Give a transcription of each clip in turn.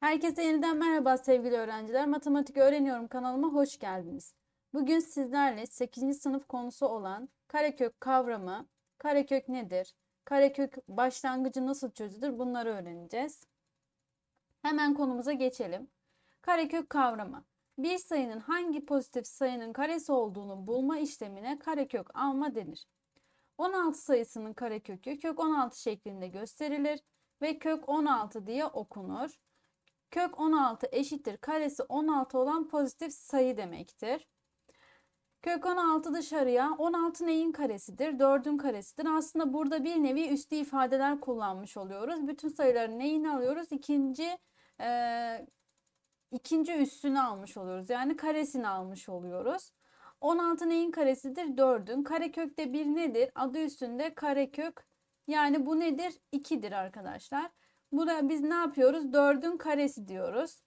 Herkese yeniden merhaba sevgili öğrenciler. Matematik öğreniyorum kanalıma hoş geldiniz. Bugün sizlerle 8. sınıf konusu olan karekök kavramı, karekök nedir, karekök başlangıcı nasıl çözülür bunları öğreneceğiz. Hemen konumuza geçelim. Karekök kavramı. Bir sayının hangi pozitif sayının karesi olduğunu bulma işlemine karekök alma denir. 16 sayısının karekökü kök 16 şeklinde gösterilir ve kök 16 diye okunur. Kök 16 eşittir karesi 16 olan pozitif sayı demektir. Kök 16 dışarıya 16 neyin karesidir? 4'ün karesidir. Aslında burada bir nevi üstü ifadeler kullanmış oluyoruz. Bütün sayıların neyini alıyoruz? İkinci e, ikinci üstünü almış oluyoruz. Yani karesini almış oluyoruz. 16 neyin karesidir? 4'ün. Karekökte bir nedir? Adı üstünde karekök. Yani bu nedir? 2'dir arkadaşlar. Burada biz ne yapıyoruz? 4'ün karesi diyoruz.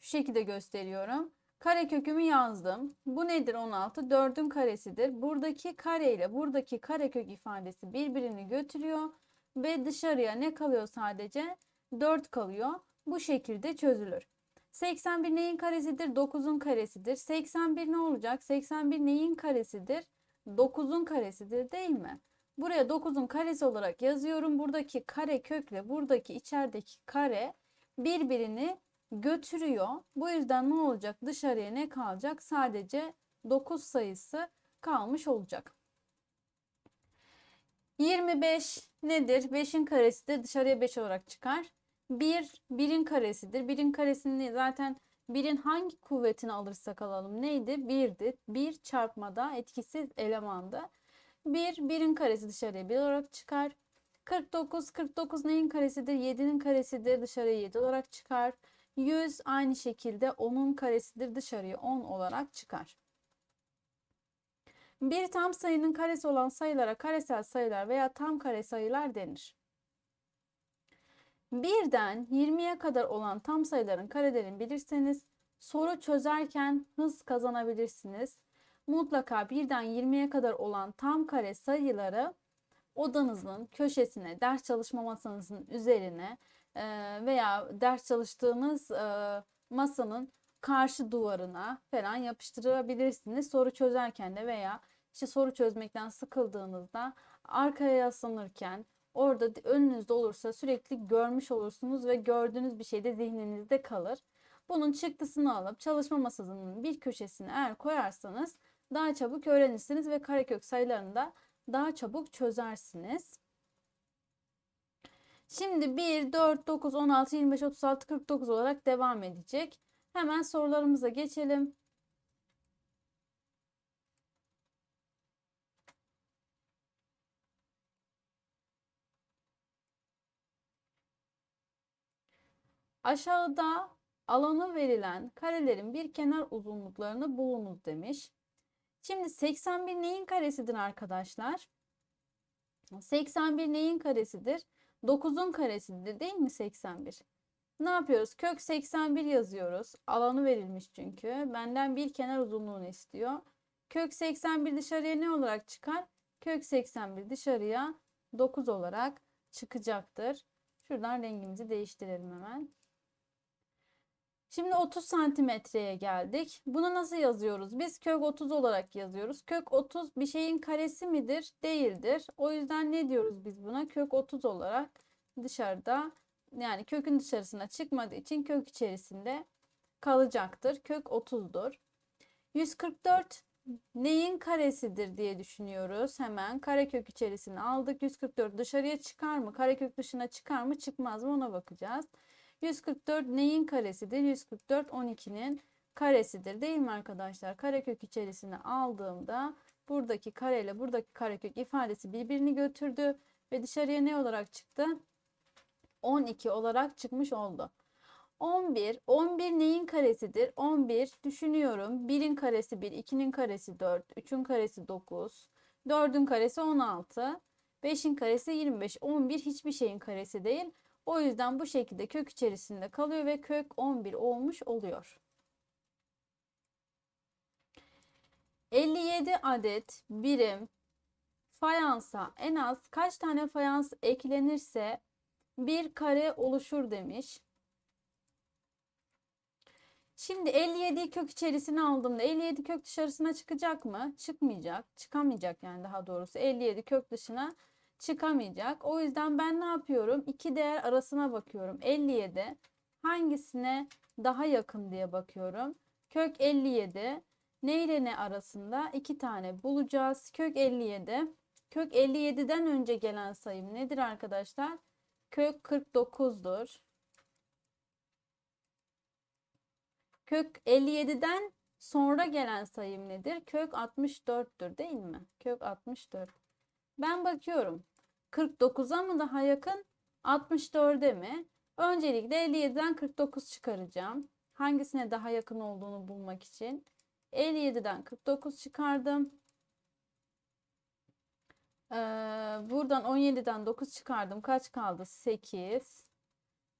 Şu şekilde gösteriyorum. Kare kökümü yazdım. Bu nedir 16? 4'ün karesidir. Buradaki kare ile buradaki karekök ifadesi birbirini götürüyor. Ve dışarıya ne kalıyor sadece? 4 kalıyor. Bu şekilde çözülür. 81 neyin karesidir? 9'un karesidir. 81 ne olacak? 81 neyin karesidir? 9'un karesidir değil mi? Buraya 9'un karesi olarak yazıyorum. Buradaki kare kökle buradaki içerideki kare birbirini götürüyor. Bu yüzden ne olacak? Dışarıya ne kalacak? Sadece 9 sayısı kalmış olacak. 25 nedir? 5'in karesidir. Dışarıya 5 olarak çıkar. 1, 1'in karesidir. 1'in karesini zaten 1'in hangi kuvvetini alırsak alalım neydi? 1'di. 1 çarpmada etkisiz elemandı. 1, 1'in karesi dışarıya 1 olarak çıkar. 49, 49 neyin karesidir? 7'nin karesidir. Dışarıya 7 olarak çıkar. 100 aynı şekilde 10'un karesidir. Dışarıya 10 olarak çıkar. Bir tam sayının karesi olan sayılara karesel sayılar veya tam kare sayılar denir. Birden 20'ye kadar olan tam sayıların karelerini bilirseniz soru çözerken hız kazanabilirsiniz mutlaka birden 20'ye kadar olan tam kare sayıları odanızın köşesine, ders çalışma masanızın üzerine veya ders çalıştığınız masanın karşı duvarına falan yapıştırabilirsiniz. Soru çözerken de veya işte soru çözmekten sıkıldığınızda arkaya yaslanırken orada önünüzde olursa sürekli görmüş olursunuz ve gördüğünüz bir şey de zihninizde kalır. Bunun çıktısını alıp çalışma masasının bir köşesine eğer koyarsanız daha çabuk öğrenirsiniz ve karekök sayılarını da daha çabuk çözersiniz. Şimdi 1, 4, 9, 16, 25, 36, 49 olarak devam edecek. Hemen sorularımıza geçelim. Aşağıda alanı verilen karelerin bir kenar uzunluklarını bulunuz demiş. Şimdi 81 neyin karesidir arkadaşlar? 81 neyin karesidir? 9'un karesidir değil mi 81? Ne yapıyoruz? Kök 81 yazıyoruz. Alanı verilmiş çünkü. Benden bir kenar uzunluğunu istiyor. Kök 81 dışarıya ne olarak çıkar? Kök 81 dışarıya 9 olarak çıkacaktır. Şuradan rengimizi değiştirelim hemen. Şimdi 30 santimetreye geldik. Bunu nasıl yazıyoruz? Biz kök 30 olarak yazıyoruz. Kök 30 bir şeyin karesi midir? Değildir. O yüzden ne diyoruz biz buna? Kök 30 olarak dışarıda yani kökün dışarısına çıkmadığı için kök içerisinde kalacaktır. Kök 30'dur. 144 neyin karesidir diye düşünüyoruz. Hemen karekök içerisine aldık. 144 dışarıya çıkar mı? Karekök dışına çıkar mı? Çıkmaz mı? Ona bakacağız. 144 neyin karesidir? 144 12'nin karesidir değil mi arkadaşlar? Karekök içerisine aldığımda buradaki kare ile buradaki karekök ifadesi birbirini götürdü ve dışarıya ne olarak çıktı? 12 olarak çıkmış oldu. 11. 11 neyin karesidir? 11 düşünüyorum. 1'in karesi 1, 2'nin karesi 4, 3'ün karesi 9, 4'ün karesi 16, 5'in karesi 25. 11 hiçbir şeyin karesi değil. O yüzden bu şekilde kök içerisinde kalıyor ve kök 11 olmuş oluyor. 57 adet birim fayansa en az kaç tane fayans eklenirse bir kare oluşur demiş. Şimdi 57'yi kök içerisine aldığımda 57 kök dışarısına çıkacak mı? Çıkmayacak. Çıkamayacak yani daha doğrusu. 57 kök dışına çıkamayacak. O yüzden ben ne yapıyorum? İki değer arasına bakıyorum. 57 hangisine daha yakın diye bakıyorum. Kök 57 ne ile ne arasında? İki tane bulacağız. Kök 57. Kök 57'den önce gelen sayım nedir arkadaşlar? Kök 49'dur. Kök 57'den sonra gelen sayım nedir? Kök 64'tür değil mi? Kök 64. Ben bakıyorum. 49'a mı daha yakın? 64'e mi? Öncelikle 57'den 49 çıkaracağım. Hangisine daha yakın olduğunu bulmak için. 57'den 49 çıkardım. Ee, buradan 17'den 9 çıkardım. Kaç kaldı? 8.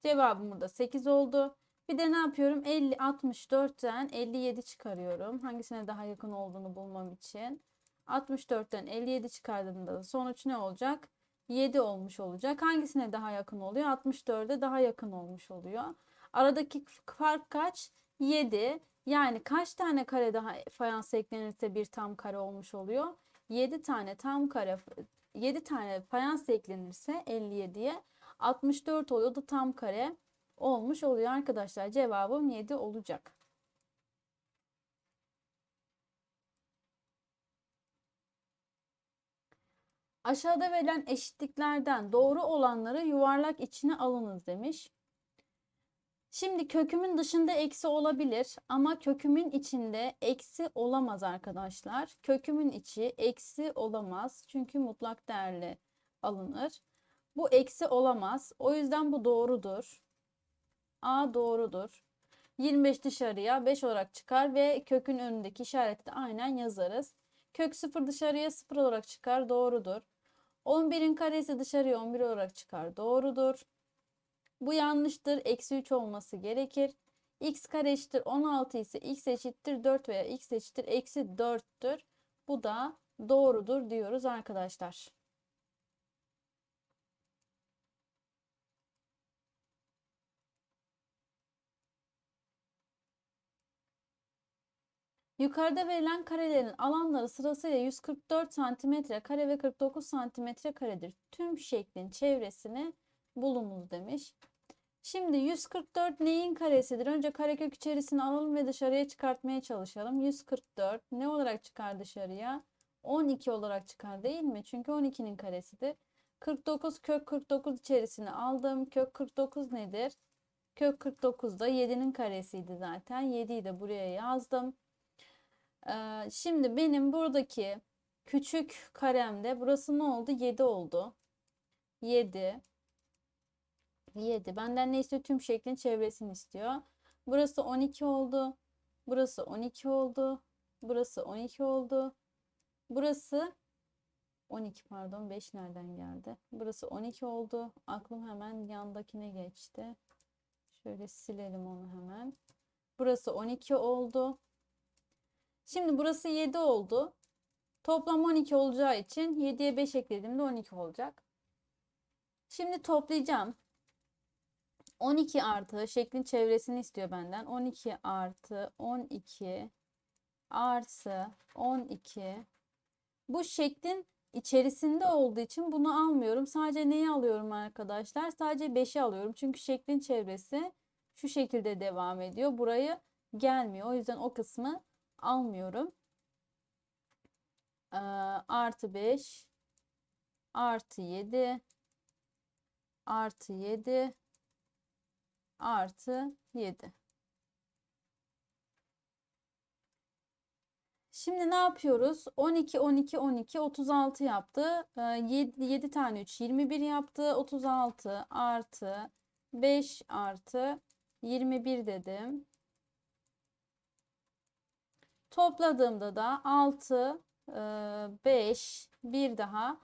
Cevabım burada 8 oldu. Bir de ne yapıyorum? 50, 64'ten 57 çıkarıyorum. Hangisine daha yakın olduğunu bulmam için. 64'ten 57 çıkardığımda sonuç ne olacak? 7 olmuş olacak. Hangisine daha yakın oluyor? 64'e daha yakın olmuş oluyor. Aradaki fark kaç? 7. Yani kaç tane kare daha fayans eklenirse bir tam kare olmuş oluyor? 7 tane tam kare 7 tane fayans eklenirse 57'ye 64 oluyor da tam kare olmuş oluyor arkadaşlar. Cevabım 7 olacak. Aşağıda verilen eşitliklerden doğru olanları yuvarlak içine alınız demiş. Şimdi kökümün dışında eksi olabilir ama kökümün içinde eksi olamaz arkadaşlar. Kökümün içi eksi olamaz çünkü mutlak değerli alınır. Bu eksi olamaz. O yüzden bu doğrudur. A doğrudur. 25 dışarıya 5 olarak çıkar ve kökün önündeki işareti de aynen yazarız. Kök 0 dışarıya 0 olarak çıkar. Doğrudur. 11'in karesi dışarıya 11 olarak çıkar. Doğrudur. Bu yanlıştır. Eksi 3 olması gerekir. x kare eşittir 16 ise x eşittir 4 veya x eşittir eksi 4'tür. Bu da doğrudur diyoruz arkadaşlar. Yukarıda verilen karelerin alanları sırasıyla 144 cm kare ve 49 cm karedir. Tüm şeklin çevresini bulunuz demiş. Şimdi 144 neyin karesidir? Önce karekök içerisine alalım ve dışarıya çıkartmaya çalışalım. 144 ne olarak çıkar dışarıya? 12 olarak çıkar değil mi? Çünkü 12'nin karesidir. 49 kök 49 içerisine aldım. Kök 49 nedir? Kök 49 da 7'nin karesiydi zaten. 7'yi de buraya yazdım. Ee, şimdi benim buradaki küçük karemde burası ne oldu? 7 oldu. 7 7. Benden ne istiyor? Tüm şeklin çevresini istiyor. Burası 12 oldu. Burası 12 oldu. Burası 12 oldu. Burası 12 pardon 5 nereden geldi? Burası 12 oldu. Aklım hemen yandakine geçti. Şöyle silelim onu hemen. Burası 12 oldu. Şimdi burası 7 oldu. Toplam 12 olacağı için 7'ye 5 eklediğimde 12 olacak. Şimdi toplayacağım. 12 artı şeklin çevresini istiyor benden. 12 artı 12 artı 12 bu şeklin içerisinde olduğu için bunu almıyorum. Sadece neyi alıyorum arkadaşlar? Sadece 5'i alıyorum. Çünkü şeklin çevresi şu şekilde devam ediyor. Burayı gelmiyor. O yüzden o kısmı almıyorum. Ee, artı 5 artı 7 artı 7 artı 7. Şimdi ne yapıyoruz? 12, 12, 12, 36 yaptı. 7, 7 tane 3, 21 yaptı. 36 artı 5 artı 21 dedim. Topladığımda da 6, 5, bir daha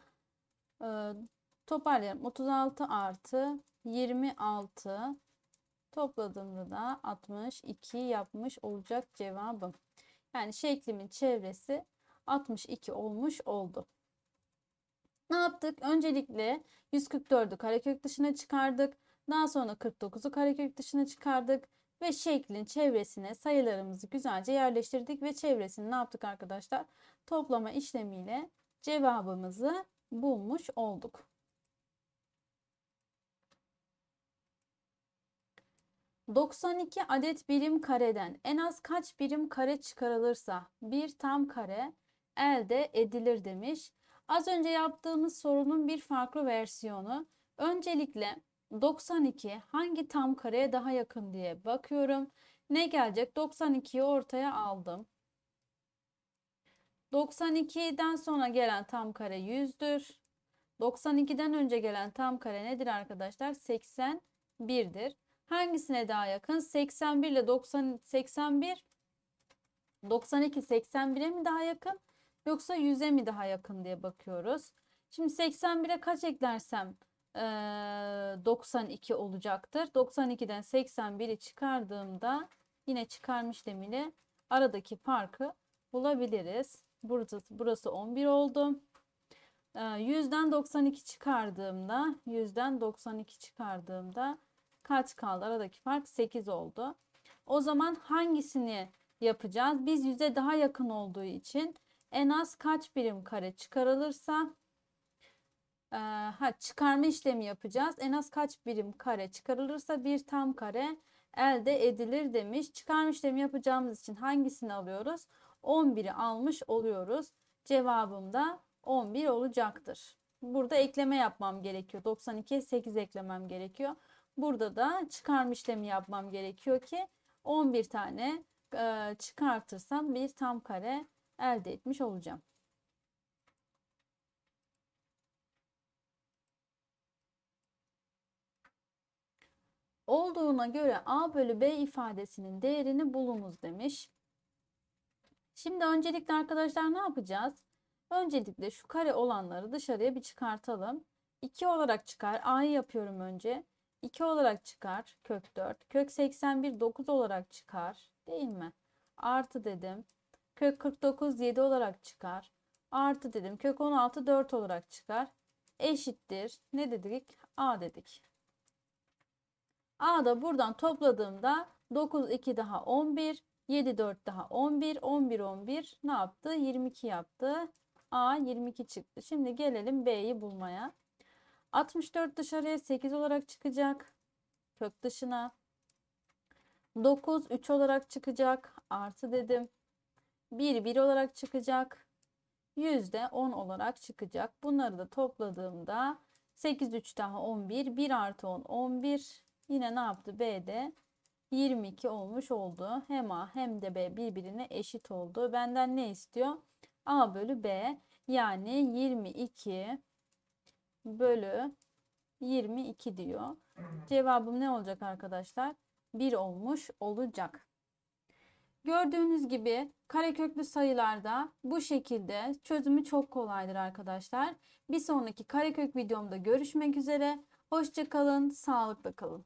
toparlayalım. 36 artı 26 Topladığımda da 62 yapmış olacak cevabım. Yani şeklimin çevresi 62 olmuş oldu. Ne yaptık? Öncelikle 144'ü karekök dışına çıkardık. Daha sonra 49'u karekök dışına çıkardık. Ve şeklin çevresine sayılarımızı güzelce yerleştirdik ve çevresini ne yaptık arkadaşlar? Toplama işlemiyle cevabımızı bulmuş olduk. 92 adet birim kareden en az kaç birim kare çıkarılırsa bir tam kare elde edilir demiş. Az önce yaptığımız sorunun bir farklı versiyonu. Öncelikle 92 hangi tam kareye daha yakın diye bakıyorum. Ne gelecek? 92'yi ortaya aldım. 92'den sonra gelen tam kare 100'dür. 92'den önce gelen tam kare nedir arkadaşlar? 81'dir. Hangisine daha yakın? 81 ile 90 81 92 81'e mi daha yakın yoksa 100'e mi daha yakın diye bakıyoruz. Şimdi 81'e kaç eklersem 92 olacaktır. 92'den 81'i çıkardığımda yine çıkarma işlemiyle aradaki farkı bulabiliriz. Burası, burası 11 oldu. Ee, 100'den 92 çıkardığımda 100'den 92 çıkardığımda kaç kaldı? Aradaki fark 8 oldu. O zaman hangisini yapacağız? Biz 100'e daha yakın olduğu için en az kaç birim kare çıkarılırsa e, ha, çıkarma işlemi yapacağız. En az kaç birim kare çıkarılırsa bir tam kare elde edilir demiş. Çıkarma işlemi yapacağımız için hangisini alıyoruz? 11'i almış oluyoruz. Cevabım da 11 olacaktır. Burada ekleme yapmam gerekiyor. 92'ye 8 eklemem gerekiyor. Burada da çıkarma işlemi yapmam gerekiyor ki 11 tane e, çıkartırsam bir tam kare elde etmiş olacağım. Olduğuna göre A bölü B ifadesinin değerini bulunuz demiş. Şimdi öncelikle arkadaşlar ne yapacağız? Öncelikle şu kare olanları dışarıya bir çıkartalım. 2 olarak çıkar. A'yı yapıyorum önce. 2 olarak çıkar. Kök 4. Kök 81 9 olarak çıkar. Değil mi? Artı dedim. Kök 49 7 olarak çıkar. Artı dedim. Kök 16 4 olarak çıkar. Eşittir. Ne dedik? A dedik. A da buradan topladığımda 9 2 daha 11. 7 4 daha 11. 11 11 ne yaptı? 22 yaptı. A 22 çıktı. Şimdi gelelim B'yi bulmaya. 64 dışarıya 8 olarak çıkacak. Kök dışına. 9 3 olarak çıkacak. Artı dedim. 1 1 olarak çıkacak. Yüzde 10 olarak çıkacak. Bunları da topladığımda 8 3 daha 11. 1 artı 10 11. Yine ne yaptı? B'de 22 olmuş oldu. Hem A hem de B birbirine eşit oldu. Benden ne istiyor? A bölü B yani 22 bölü 22 diyor. Cevabım ne olacak arkadaşlar? 1 olmuş olacak. Gördüğünüz gibi kareköklü sayılarda bu şekilde çözümü çok kolaydır arkadaşlar. Bir sonraki karekök videomda görüşmek üzere. Hoşçakalın, sağlıkla kalın.